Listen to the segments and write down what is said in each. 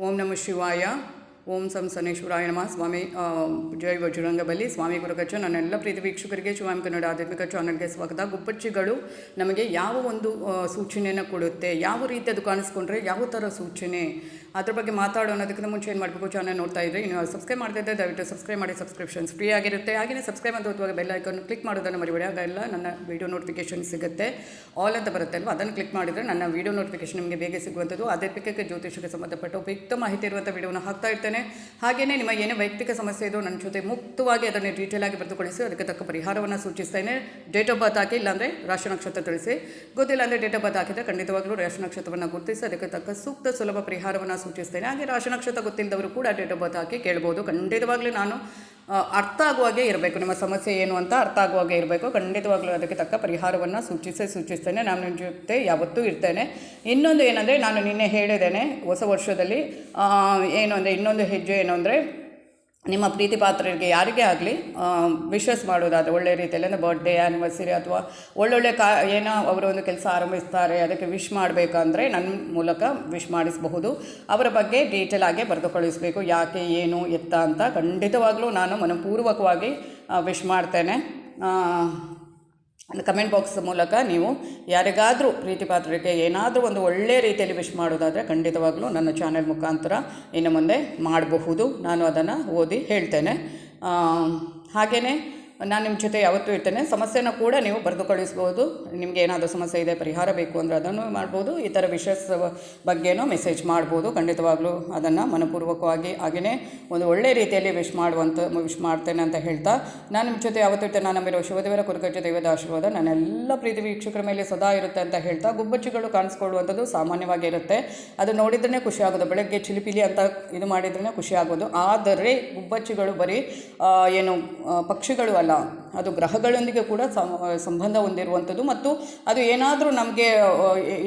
ಓಂ ನಮ ಶಿವಾಯ ಓಂ ಸಂ ಸನೇಶ್ವರಾಯ ನಮಃ. ಸ್ವಾಮಿ ಜೈ ಬಜರಂಗ ಬಲಿ ಸ್ವಾಮಿ ಗುರುಕಚ್ಚ ನನ್ನೆಲ್ಲ ಪ್ರೀತಿ ವೀಕ್ಷಕರಿಗೆ ಶಿವಾಮಿ ಕನ್ನಡ ಆಧ್ಯಾತ್ಮಿಕ ಚಾನಲ್ಗೆ ಸ್ವಾಗತ. ಗುಬ್ಬಚ್ಚಿಗಳು ನಮಗೆ ಯಾವ ಒಂದು ಸೂಚನೆಯನ್ನು ಕೊಡುತ್ತೆ, ಯಾವ ರೀತಿ ಅದು ಕಾಣಿಸ್ಕೊಂಡ್ರೆ, ಯಾವ ಥರ ಸೂಚನೆ, ಅದ್ರ ಬಗ್ಗೆ ಮಾತಾಡೋಣದಕ್ಕಿಂತ ಮುಂಚೆ ಏನು ಮಾಡಬೇಕು, ಚಾನಲ್ ನೋಡ್ತಾ ಇದ್ರೆ ಇನ್ನು ಸಬ್ಸ್ಕ್ರೈಬ್ ಮಾಡ್ತಾ ಇದ್ದರೆ ದಯವಿಟ್ಟು ಸಬ್ಸ್ಕ್ರೈಬ್ ಮಾಡಿ, ಸಬ್ಸ್ಕ್ರಿಪ್ಷನ್ಸ್ ಫ್ರೀ ಆಗಿರುತ್ತೆ. ಹಾಗೆಯೇ ಸಬ್ಸ್ಕ್ರೈಬ್ ಅಂತ ಹೋಗುವಾಗ ಬೆಲ್ ಐಕನ್ ಕ್ಲಿಕ್ ಮಾಡೋದನ್ನು ಮರಿಬೇಡಿ. ಹಾಗೆಲ್ಲ ನನ್ನ ವೀಡಿಯೋ ನೋಟಿಫಿಕೇಶನ್ ಸಿಗುತ್ತೆ. ಆಲ್ ಅಂತ ಬರುತ್ತೆ ಅಲ್ವಾ? ಅದನ್ನು ಕ್ಲಿಕ್ ಮಾಡಿದರೆ ನನ್ನ ವೀಡಿಯೋ ನೋಟಿಫಿಕೇಶನ್ ನಿಮಗೆ ಬೇಗ ಸಿಗುವಂಥದ್ದು. ಆಧ್ಯಾತ್ಮಿಕಕ್ಕೆ ಜ್ಯೋತಿಷಕ್ಕೆ ಸಂಬಂಧಪಟ್ಟ ಉಪಯುಕ್ತ ಮಾಹಿತಿ ಇರುವಂಥ ವೀಡಿಯೋನ ಹಾಕ್ತಾ ಇರ್ತೇನೆ. ಹಾಗೆಯೇ ನಿಮ್ಮ ಏನೇ ವೈಯಕ್ತಿಕ ಸಮಸ್ಯೆ ಇದೋ ನನ್ನ ಜೊತೆ ಮುಕ್ತವಾಗಿ ಅದನ್ನು ಡೀಟೇಲ್ ಆಗಿ ಬರೆದುಕೊಳಿಸಿ ಅದಕ್ಕೆ ತಕ್ಕ ಪರಿಹಾರವನ್ನು ಸೂಚಿಸ್ತೇನೆ. ಡೇಟ್ ಆಫ್ ಬರ್ತ್ ಹಾಕಿ, ಇಲ್ಲಾಂದರೆ ರಾಶಿ ನಕ್ಷತ್ರ ತಿಳಿಸಿ. ಗೊತ್ತಿಲ್ಲ ಅಂದರೆ ಡೇಟ್ ಆಫ್ ಬರ್ತ್ ಹಾಕಿದರೆ ಖಂಡಿತವಾಗಲೂ ರಾಶಿ ನಕ್ಷತ್ರವನ್ನು ಗುರುತಿಸಿ, ಅದಕ್ಕೆ ತಕ್ಕ ಸೂಕ್ತ ಸುಲಭ ಪರಿಹಾರವನ್ನು ಸೂಚಿಸ್ತೇನೆ. ಹಾಗೆ ರಾಶಿ ನಕ್ಷತ್ರ ಗೊತ್ತಿಲ್ಲದವರು ಕೂಡ ಡೇಟ್ ಆಫ್ ಬರ್ತ್ ಹಾಕಿ ಕೇಳ್ಬೋದು. ಖಂಡಿತವಾಗಲೂ ನಾನು ಅರ್ಥ ಆಗುವಾಗೆ ಇರಬೇಕು. ನಿಮ್ಮ ಸಮಸ್ಯೆ ಏನು ಅಂತ ಅರ್ಥ ಆಗುವಾಗೆ ಇರಬೇಕು. ಖಂಡಿತವಾಗ್ಲೂ ಅದಕ್ಕೆ ತಕ್ಕ ಪರಿಹಾರವನ್ನು ಸೂಚಿಸೇ, ಸೂಚಿಸ್ತೇನೆ. ನಾನು ನಿಮ್ಮ ಜೊತೆ ಯಾವತ್ತೂ ಇರ್ತೇನೆ. ಇನ್ನೊಂದು ಏನಂದರೆ, ನಾನು ನಿನ್ನೆ ಹೇಳಿದ್ದೇನೆ, ಹೊಸ ವರ್ಷದಲ್ಲಿ ಏನು ಅಂದರೆ, ಇನ್ನೊಂದು ಹೆಜ್ಜೆ ಏನು ಅಂದರೆ ನಿಮ್ಮ ಪ್ರೀತಿ ಪಾತ್ರರಿಗೆ ಯಾರಿಗೇ ಆಗಲಿ ವಿಶಸ್ ಮಾಡೋದಾದರೆ ಒಳ್ಳೆ ರೀತಿಯಲ್ಲಿ, ಅಂದರೆ ಬರ್ಡೇ ಆ್ಯನಿವರ್ಸರಿ ಅಥವಾ ಒಳ್ಳೊಳ್ಳೆ ಕಾ, ಏನೋ ಅವರು ಒಂದು ಕೆಲಸ ಆರಂಭಿಸ್ತಾರೆ, ಅದಕ್ಕೆ ವಿಶ್ ಮಾಡಬೇಕಂದ್ರೆ ನನ್ನ ಮೂಲಕ ವಿಶ್ ಮಾಡಿಸಬಹುದು. ಅವರ ಬಗ್ಗೆ ಡೀಟೇಲ್ ಆಗಿ ಬರೆದು ಕಳಿಸಬೇಕು ಯಾಕೆ, ಏನು, ಎತ್ತ ಅಂತ ಖಂಡಿತವಾಗ್ಲೂ ನಾನು ಮನಪೂರ್ವಕವಾಗಿ ವಿಶ್ ಮಾಡ್ತೇನೆ. ಕಮೆಂಟ್ ಬಾಕ್ಸ್ ಮೂಲಕ ನೀವು ಯಾರಿಗಾದರೂ ಪ್ರೀತಿ ಪಾತ್ರರಿಗೆ ಏನಾದರೂ ಒಂದು ಒಳ್ಳೆಯ ರೀತಿಯಲ್ಲಿ ವಿಶ್ ಮಾಡೋದಾದರೆ ಖಂಡಿತವಾಗ್ಲೂ ನನ್ನ ಚಾನೆಲ್ ಮುಖಾಂತರ ಇನ್ನು ಮುಂದೆ ಮಾಡಬಹುದು. ನಾನು ಅದನ್ನು ಓದಿ ಹೇಳ್ತೇನೆ. ಹಾಗೆಯೇ ನಾನು ನಿಮ್ಮ ಜೊತೆ ಯಾವತ್ತೂ ಇರ್ತೇನೆ. ಸಮಸ್ಯೆನ ಕೂಡ ನೀವು ಬರೆದು ಕಳಿಸ್ಬೋದು ನಿಮಗೆ ಏನಾದರೂ ಸಮಸ್ಯೆ ಇದೆ, ಪರಿಹಾರ ಬೇಕು ಅಂದರೆ ಅದನ್ನು ಮಾಡ್ಬೋದು. ಈ ಥರ ವಿಷಸ್ ಬಗ್ಗೆನೂ ಮೆಸೇಜ್ ಮಾಡ್ಬೋದು. ಖಂಡಿತವಾಗ್ಲೂ ಅದನ್ನು ಮನಪೂರ್ವಕವಾಗಿ ಹಾಗೆಯೇ ಒಂದು ಒಳ್ಳೆಯ ರೀತಿಯಲ್ಲಿ ವಿಶ್ ಮಾಡುವಂಥ ವಿಶ್ ಮಾಡ್ತೇನೆ ಅಂತ ಹೇಳ್ತಾ, ನಾನು ನಿಮ್ಮ ಜೊತೆ ಯಾವತ್ತೂ ಇರ್ತೇನೆ. ನಾನು ನಂಬಿರೋ ಶಿವದೇವರ ಕುರುಗಜ್ಜ ದೈವದ ಆಶೀರ್ವಾದ, ನನ್ನೆಲ್ಲ ಪ್ರೀತಿ ವೀಕ್ಷಕರ ಮೇಲೆ ಸದಾ ಇರುತ್ತೆ ಅಂತ ಹೇಳ್ತಾ, ಗುಬ್ಬಚ್ಚಿಗಳು ಕಾಣಿಸ್ಕೊಳ್ಳುವಂಥದ್ದು ಸಾಮಾನ್ಯವಾಗಿ ಇರುತ್ತೆ. ಅದು ನೋಡಿದ್ರೇ ಖುಷಿ ಆಗೋದು. ಬೆಳಗ್ಗೆ ಚಿಲಿಪಿಲಿ ಅಂತ ಇದು ಮಾಡಿದ್ರೇ ಖುಷಿ ಆಗೋದು. ಆದರೆ ಗುಬ್ಬಚ್ಚಿಗಳು ಬರೀ ಏನು ಪಕ್ಷಿಗಳು ಅಲ್ಲ. ಅದು ಗ್ರಹಗಳೊಂದಿಗೆ ಕೂಡ ಸಂಬಂಧ ಹೊಂದಿರುವಂಥದ್ದು ಮತ್ತು ಅದು ಏನಾದರೂ ನಮಗೆ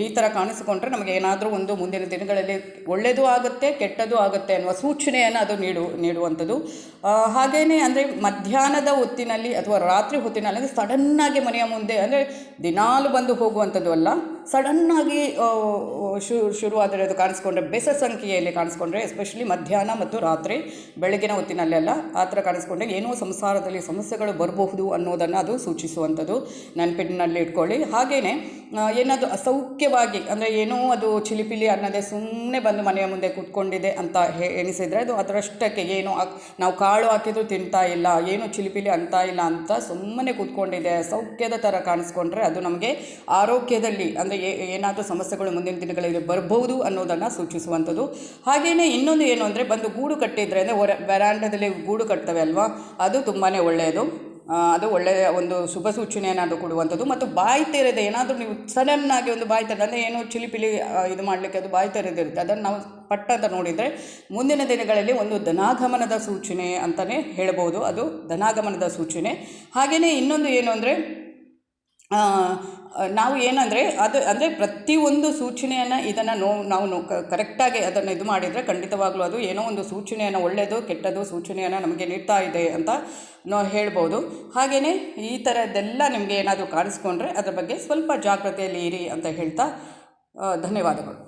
ಈ ಥರ ಕಾಣಿಸಿಕೊಂಡ್ರೆ ನಮಗೆ ಏನಾದರೂ ಒಂದು ಮುಂದಿನ ದಿನಗಳಲ್ಲಿ ಒಳ್ಳೆಯದು ಆಗುತ್ತೆ, ಕೆಟ್ಟದು ಆಗುತ್ತೆ ಅನ್ನುವ ಸೂಚನೆಯನ್ನು ಅದು ನೀಡು, ನೀಡುವಂಥದ್ದು. ಹಾಗೆಯೇ ಅಂದರೆ ಮಧ್ಯಾಹ್ನದ ಹೊತ್ತಿನಲ್ಲಿ ಅಥವಾ ರಾತ್ರಿ ಹೊತ್ತಿನಲ್ಲಿ ಸಡನ್ನಾಗಿ ಮನೆಯ ಮುಂದೆ ಅಂದರೆ ದಿನಾಲು ಬಂದು ಹೋಗುವಂಥದ್ದು ಅಲ್ಲ. ಸಡನ್ನಾಗಿ ಶು, ಶುರುವಾದರೆ ಅದು ಕಾಣಿಸ್ಕೊಂಡ್ರೆ, ಬೆಸ ಸಂಖ್ಯೆಯಲ್ಲಿ ಕಾಣಿಸ್ಕೊಂಡ್ರೆ ಎಸ್ಪೆಷಲಿ ಮಧ್ಯಾಹ್ನ ಮತ್ತು ರಾತ್ರಿ, ಬೆಳಗಿನ ಹೊತ್ತಿನಲ್ಲೆಲ್ಲ ಆ ಥರ ಕಾಣಿಸ್ಕೊಂಡ್ರೆ ಏನೋ ಸಂಸಾರದಲ್ಲಿ ಸಮಸ್ಯೆಗಳು ಬರಬಹುದು ಅನ್ನೋದನ್ನು ಅದು ಸೂಚಿಸುವಂಥದ್ದು. ನೆನಪಿನಲ್ಲಿ ಇಟ್ಕೊಳ್ಳಿ. ಹಾಗೆಯೇ ಏನಾದರೂ ಅಸೌಖ್ಯವಾಗಿ, ಅಂದರೆ ಏನೋ ಅದು ಚಿಲಿಪಿಲಿ ಅನ್ನೋದೇ ಸುಮ್ಮನೆ ಬಂದು ಮನೆಯ ಮುಂದೆ ಕೂತ್ಕೊಂಡಿದೆ ಅಂತ ಹೇ ಎನಿಸಿದರೆ ಅದು ಅದರಷ್ಟಕ್ಕೆ ಏನು ನಾವು ಕಾಳು ಹಾಕಿದ್ರು ತಿಂತಾ ಇಲ್ಲ, ಏನು ಚಿಲಿಪಿಲಿ ಅಂತ ಇಲ್ಲ ಅಂತ ಸುಮ್ಮನೆ ಕೂತ್ಕೊಂಡಿದೆ. ಅಸೌಖ್ಯದ ಥರ ಕಾಣಿಸ್ಕೊಂಡ್ರೆ ಅದು ನಮಗೆ ಆರೋಗ್ಯದಲ್ಲಿ, ಅಂದರೆ ಏನಾದರೂ ಸಮಸ್ಯೆಗಳು ಮುಂದಿನ ದಿನಗಳಲ್ಲಿ ಬರಬಹುದು ಅನ್ನೋದನ್ನು ಸೂಚಿಸುವಂಥದ್ದು. ಹಾಗೆಯೇ ಇನ್ನೊಂದು ಏನು ಅಂದರೆ ಬಂದು ಗೂಡು ಕಟ್ಟಿದರೆ, ಅಂದರೆ ಹೊರ ವೆರಾಂಡದಲ್ಲಿ ಗೂಡು ಕಟ್ತವೆ ಅಲ್ವಾ? ಅದು ತುಂಬಾ ಒಳ್ಳೆಯದು. ಅದು ಒಳ್ಳೆಯ ಒಂದು ಶುಭ ಸೂಚನೆಯನ್ನು ಅದು ಕೊಡುವಂಥದ್ದು. ಮತ್ತು ಬಾಯಿ ತೆರೆದ ಏನಾದರೂ ನೀವು ಸಡನ್ನಾಗಿ ಒಂದು ಬಾಯಿ ತೆರೆದ, ಅಂದರೆ ಏನು ಚಿಲಿಪಿಲಿ ಇದು ಮಾಡಲಿಕ್ಕೆ ಅದು ಬಾಯಿ ತೆರೆದಿರುತ್ತೆ ಅದನ್ನು ನಾವು ಪಟ್ಟ ಅಂತ ನೋಡಿದರೆ ಮುಂದಿನ ದಿನಗಳಲ್ಲಿ ಒಂದು ಧನಾಗಮನದ ಸೂಚನೆ ಅಂತಲೇ ಹೇಳ್ಬೋದು. ಅದು ಧನಾಗಮನದ ಸೂಚನೆ. ಹಾಗೆಯೇ ಇನ್ನೊಂದು ಏನು ಅಂದರೆ ನಾವು ಏನಂದರೆ ಅದು ಅಂದರೆ ಪ್ರತಿಯೊಂದು ಸೂಚನೆಯನ್ನು ಇದನ್ನು ನೋ, ನಾವು ನೋ ಕರೆಕ್ಟಾಗಿ ಅದನ್ನು ಇದು ಮಾಡಿದರೆ ಖಂಡಿತವಾಗ್ಲೂ ಅದು ಏನೋ ಒಂದು ಸೂಚನೆಯನ್ನು ಒಳ್ಳೆಯದು ಕೆಟ್ಟದ್ದು ಸೂಚನೆಯನ್ನು ನಮಗೆ ನೀಡ್ತಾ ಇದೆ ಅಂತ ನಾವು ಹೇಳ್ಬೋದು. ಹಾಗೆಯೇ ಈ ಥರದ್ದೆಲ್ಲ ನಿಮಗೆ ಏನಾದರೂ ಕಾಣಿಸ್ಕೊಂಡ್ರೆ ಅದರ ಬಗ್ಗೆ ಸ್ವಲ್ಪ ಜಾಗ್ರತೆಯಲ್ಲಿ ಇರಿ ಅಂತ ಹೇಳ್ತಾ ಧನ್ಯವಾದಗಳು.